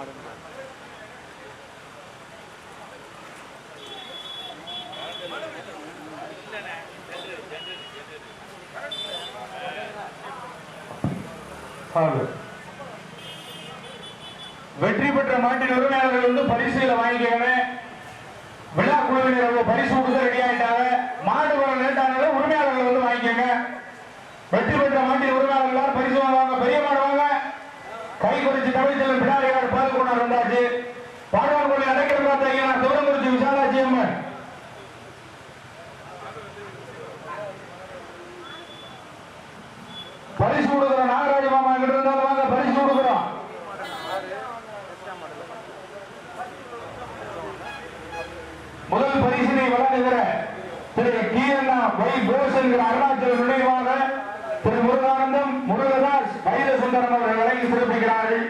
மாட்டேன் வெற்றி பெற்ற மாட்டின் உரிமையாளர்கள் வந்து பரிசீல வாங்கிக்கோங்க. விழா குழுவினர் பரிசு கொடுத்து ரெடி ஆயிட்டாங்க. மாடு வர லேட் உரிமையாளர்கள் வந்து வாங்கிக்கோங்க. வெற்றி பெற்ற மாட்டின் உரிமையாளர்கள் பரிசு வாங்க கைகுறிச்சி தமிழ் செல்வன் பிடாரியார் பால் வந்தாச்சு. பாடுவார் கொள்ளை அடைக்கிற பார்த்தீங்கன்னா தூரங்குறிச்சி விசாலாட்சி அம்மன். பரிசு கொடுக்குறோம் நாகராஜ மாமா கிட்ட இருந்தாலும் வாங்க பரிசு கொடுக்குறோம் முதல் பரிசினை வழங்குகிற திரு கீரண்ணா வை போஸ் என்கிற அருணாச்சல நுழைவாக திரு முருகானந்தம் முருகதாஸ் வைரசுந்தரம் அவர்கள் வழங்கி சிறப்பிக்கிறார்கள்.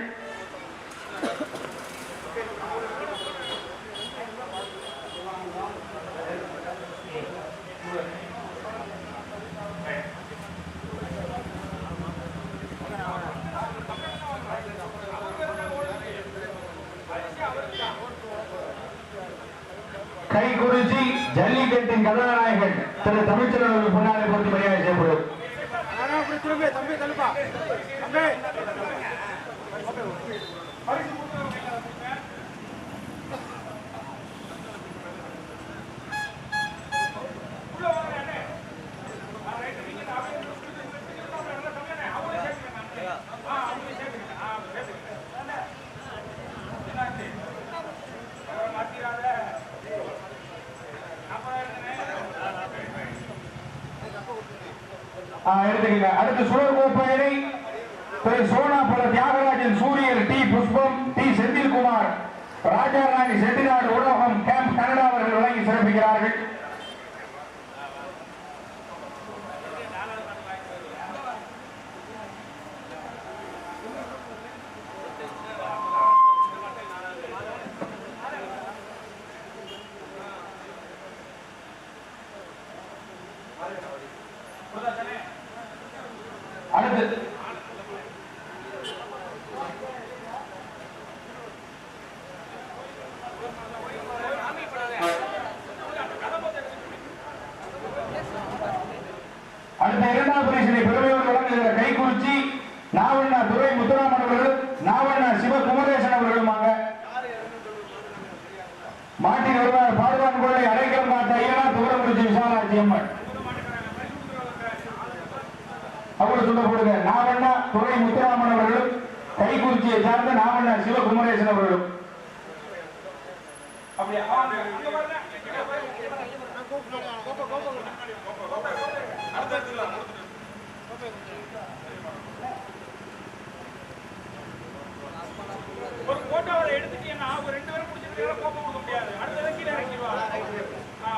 கைகுறிச்சி ஜல்லிக்கட்டின் கதாநாயகன் திரு தமிழ்ச்செல்வன் அவர்கள் முன்னாலே பொறுத்து மரியாதை செய்யப்படும். திரும்பி தம்பி தள்ளுப்பா தம்பி ஆ, எடுத்துக்கங்க. அடுத்து சுழல் கோப்பையனை திரு பல தியாகராஜன் சூரியன் டி புஷ்பம் டி செந்தில்குமார். ராஜாராணி செட்டிநாடு உலகம் கேம்ப் கனடா அவர்கள் வழங்கி சிறப்பிக்கிறார்கள் அடுத்து அடுத்த இரண்டாவது பரிசினை பெருமையோடு வழங்குகிற கைக்குறிச்சி நாவண்ணா துரை முத்துராமன் அவர்களும் நாவண்ணா சிவ குமரேசன் அவர்களுமாங்க மாட்டின் வருவார் பாடுவான் கொள்ளை அடைக்கலம் காத்த ஐயனா துவரங்குறிச்சி விசாலாட்சி அம்மன். அவர்கள் சொல்ல போடுங்க நாவண்ணா துரை முத்துராமன் அவர்களும் கைக்குறிச்சியை சார்ந்த நாவண்ணா சிவ குமரேசன் அவர்களும். அப்படியா ஒரு போட்டோவை எடுத்துட்டீங்கன்னா ஒரு ரெண்டு பேரும் பிடிச்சிருக்கீங்க கோப்பம் கொடுக்க முடியாது. அடுத்த கீழே இறக்கிடுவா ஆ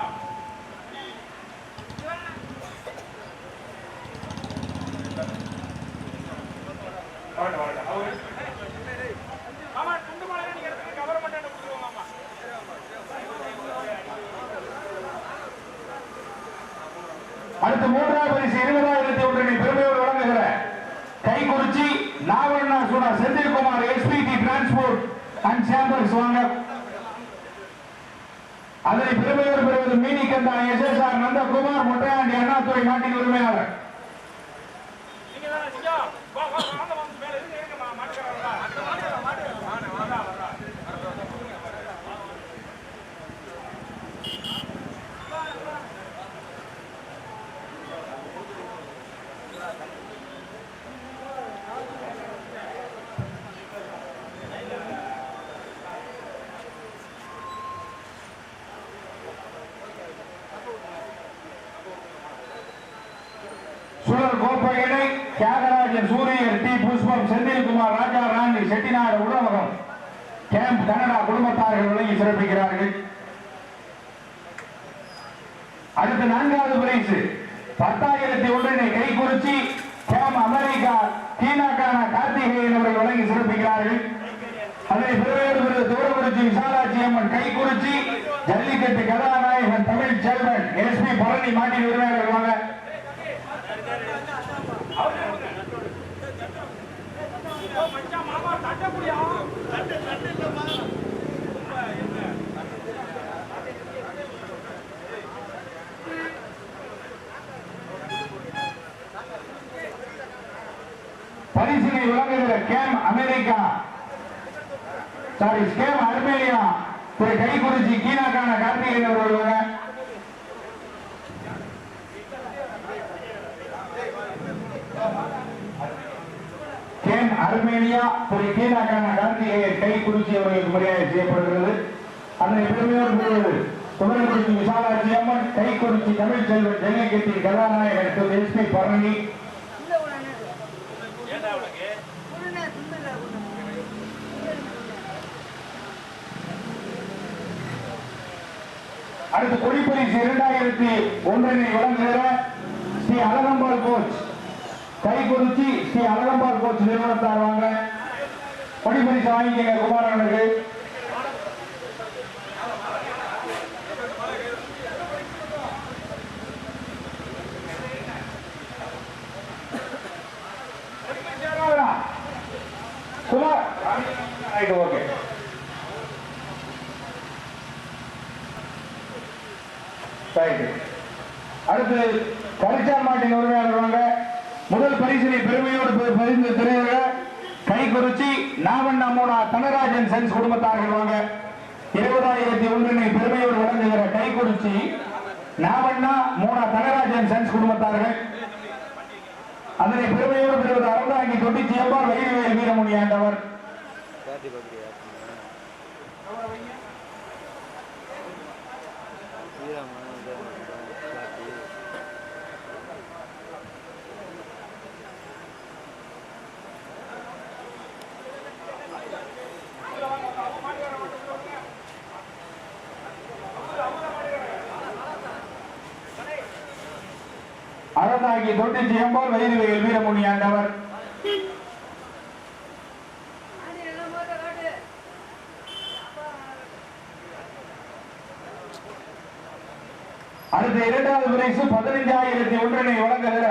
மாமா துண்டு மலை நீங்க எடுத்துட்டு கவர்மெண்ட் கொடுத்துருவோம் மாமா அடுத்து மூன்றாவது பரிசு இருபதாயிரத்தி ஒன்றினை பெருமையோடு வழங்குகிற கைக்குறிச்சி நாவண்ணா சுனா Senthilkumar SPT transport and chambers வாங்க அதனை பெருமையோடு பெறுவது மீனிகண்டா S S R Nandakumar Mottaiyandi Annadurai நாட்டின் உரிமையாளர் நீங்க தானே சிங்கா வா வா வாங்க வந்து மேல இருங்க இருங்க மா மாட்டுக்காரங்களா மாட்டுக்காரங்க வரா வரா சுழல் கோப்பையினை தியாகராஜன் சூரியர் டி. புஷ்பம் செந்தில்குமார் ராஜா ராணி செட்டிநாடு உணவகம் கேம்ப் கனடா குடும்பத்தார்கள் விளங்கி சிறப்பிக்கிறார்கள். அடுத்து நான்காவது பிரைசு. பத்தாயிரத்தி ஒன்றினை கைக்குறிச்சி கேம் அமெரிக்கா சீனாக்கான கார்த்திகேயன் அவர்கள் வழங்கி சிறப்பிக்கிறார்கள். அதனை பெருமையோடு பெறுவது தூரக்குறிச்சி விசாலாட்சி அம்மன் கைக்குறிச்சி ஜல்லிக்கட்டு கதாநாயகன் தமிழ் செல்வன் எஸ்பி பழனி மாட்டின் உரிமையாளர்கள் வாங்க ஓ மச்சான் மாமா தட்ட முடியும் தட்டு தட்டு இல்லம்மா பரிசினை அடுத்த game America. Sorry game Armenia. திரு கைகுறிச்சி கீனாக்கான கார்த்திகேயன் அவர் வருவாங்க கேம் அர்மேனியா திரு கீனாக்கான கார்த்திகேயன் கைக்குறிச்சி அவர்களுக்கு மரியாதை செய்யப்படுகிறது. அதனை பெருமையோடு கூறுவது குமரகுறிச்சி விசாலாட்சி அம்மன் கைக்குறிச்சி தமிழ் செல்வன் ஜெயகேத்தி கதாநாயகர் திரு எஸ் பி பழனி அடுத்து கொடிப்பரிசு இரண்டாயிரத்தி ஒன்றினை வழங்குகிற ஸ்ரீ அலகம்பாள் கோச். கைகுறிச்சி ஸ்ரீ அழகம்பாள் கோச் நிறுவனத்தார் வாங்க. கொடிப்பரிசு வாங்கிக்கங்க குமாரனுக்கு குமார். Right okay. ரைட் அடுத்து கரிச்சான் மாட்டின் உரிமையாளர் வாங்க பெருமையோடு பதிந்து தெரிவிக்க கை குறிச்சி நாவண்ணா மூணா தனராஜன் சென்ஸ் குடும்பத்தார்கள் வாங்க. இருபதாயிரத்தி ஒன்றினை பெருமையோடு வழங்குகிற கை குறிச்சி நாவண்ணா மூணா தனராஜன் சென்ஸ் குடும்பத்தார்கள். அதனை பெருமையோடு பெறுவது அறந்தாங்கி தொட்டி எம்பார் வயிறுவேல் வீரமணி ஆண்டவர். அறந்தாங்கி தொட்டி எம்பார் வயிறுவேல் வீரமுனி ஆண்டவர். அடுத்த இரண்டாவது பிரைசு பதினைஞ்சாயிரத்தி ஒன்றினை வழங்குகிற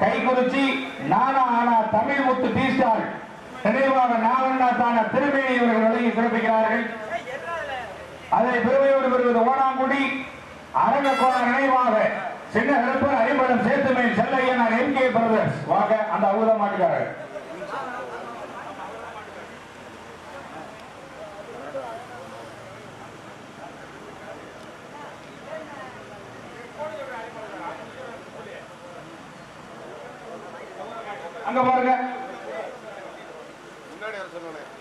கைக்குறிச்சி நானா ஆனா தமிழ் முத்து டீ ஸ்டால் நினைவாக நாவண்ணா தான திருமேனி இவர்கள் வழங்கி சிறப்பிக்கிறார்கள். அதனை பெருமையோடு பெறுவது ஓனாங்குடி அரங்கக்கோண நினைவாக சின்ன கருப்பர் அரிம்பலம் சேத்துமேல் செல்லையனார் எம். கே. பிரதர்ஸ். வாங்க அந்த அவுத மாட்டுக்காரர். அங்க பாருங்க. முன்னாடி சொன்னேன்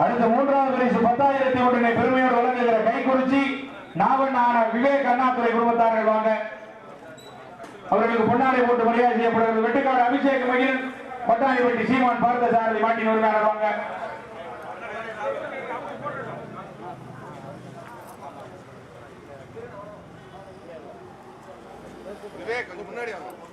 அடுத்த மூன்றாவது பரிசு பத்தாயிரத்தி ஒன்றினை பெருமையோடு வழங்குகிற கைக்குறிச்சி நாவண்ணான விவேக் அண்ணாதுரை குடும்பத்தார்கள் வாங்க. அவர்களுக்கு பொன்னாடை போட்டு மரியாதை செய்யப்படுகிறது. வெட்டுக்காடு அபிஷேக் மகிழன் பட்டாணிப்பட்டி சீமான் பார்த்த சாரதி மாட்டின் உரிமையாளர் வாங்க. விவேக் கொஞ்சம் முன்னாடி வாங்க.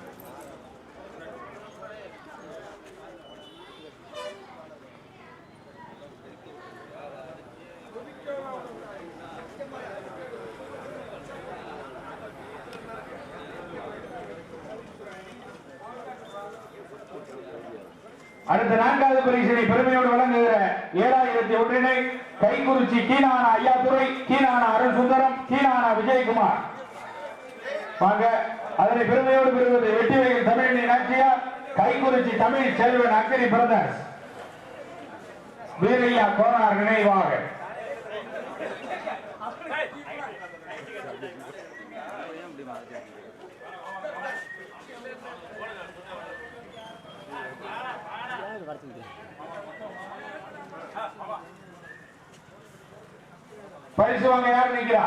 அடுத்த நான்காவது பரிசினை பெருமையோடு வழங்குகிற ஏழாயிரத்தி ஒன்றினை கைக்குறிச்சி கீழான ஐயாதுரை கீனானா அருண் சுந்தரம் கீனானா விஜயகுமார். வாங்க அதனை பெருமையோடு பெறுவது வெற்றிவேல் தமிழ் நாச்சியார் கைக்குறிச்சி தமிழ் செல்வன் அக்கரி பிரதர்ஸ். வீரையா கோனார் நினைவாக. பரிசு வாங்க யார் நிக்கிறா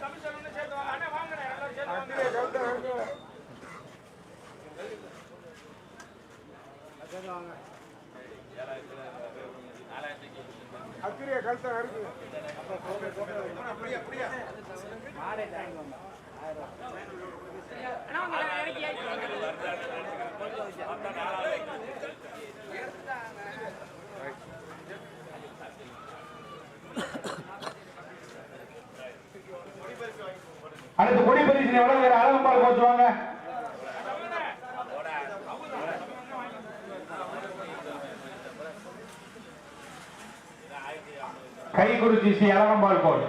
தமிழ் செல்வன் சேர்த்து அப்படியே அப்படியே வாங்க எல்லாரும் சேர்த்து வாங்க அக்கிரியை கழுத்தை இருக்கு அடுத்து கொடி எவ்வளவு வழங்குகிற அழகம்பால் கோச்சுவாங்க. கைகுறிச்சி ஸ்ரீ அழகம்பால் கோட்.